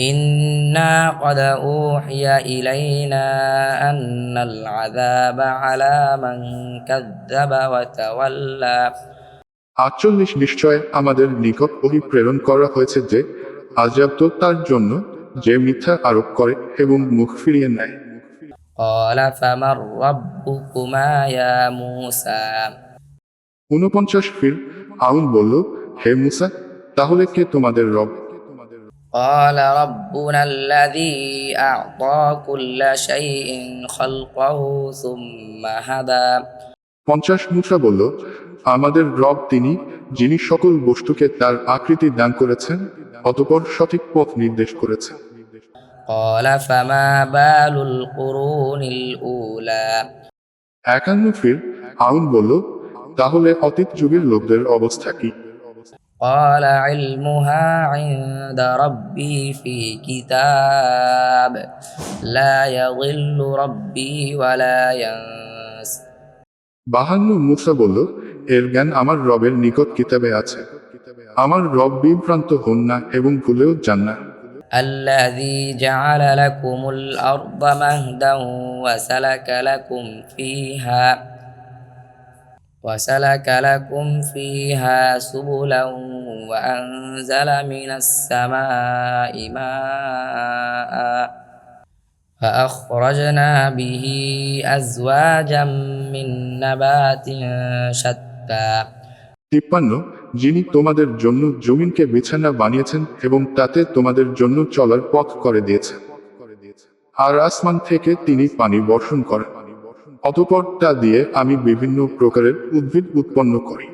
إنا قد أوحي إلينا أن العذاب على من كذب وتولى আটচল্লিশ নিশ্চয় আমাদের নিকট ওহি প্রেরণ করা হয়েছে যে আজাব তো তার জন্য যে মিথ্যা আরোপ করে এবং মুখ ফিরিয়ে নেয় قال فمن ربكما يا موسى ঊনপঞ্চাশ ফির আউন বলল হে মুসা তাহলে কে তোমাদের রব قال ربنا الذي أعطى كل شيء خلقه ثم هدى. পঞ্চাশ মুসা বলল আমাদের রব তিনি যিনি সকল বস্তুকে তার আকৃতি দান করেছেন অতপর সঠিক পথ নির্দেশ করেছেন। قال فما بال القرون একান্ন ফির আউন বলল তাহলে অতীত যুগের লোকদের অবস্থা কি? قال علمها عند ربي في كتاب لا يضل ربي ولا ينس বাহান্ন মুসা বলল এর জ্ঞান আমার রবের নিকট কিতাবে আছে আমার রব বিভ্রান্ত হন না এবং ভুলেও যান না الذي جعل لكم الأرض مهدا وسلك لكم فيها وسلك لكم فيها سبلا وأنزل من السماء ماء فأخرجنا به أزواجا من نبات شتى তিপ্পান্ন যিনি তোমাদের জন্য জমিনকে বিছানা বানিয়েছেন এবং তাতে তোমাদের জন্য চলার পথ করে দিয়েছেন আর আসমান থেকে তিনি পানি বর্ষণ করেন অতপর তা দিয়ে আমি বিভিন্ন প্রকারের উদ্ভিদ উৎপন্ন করি।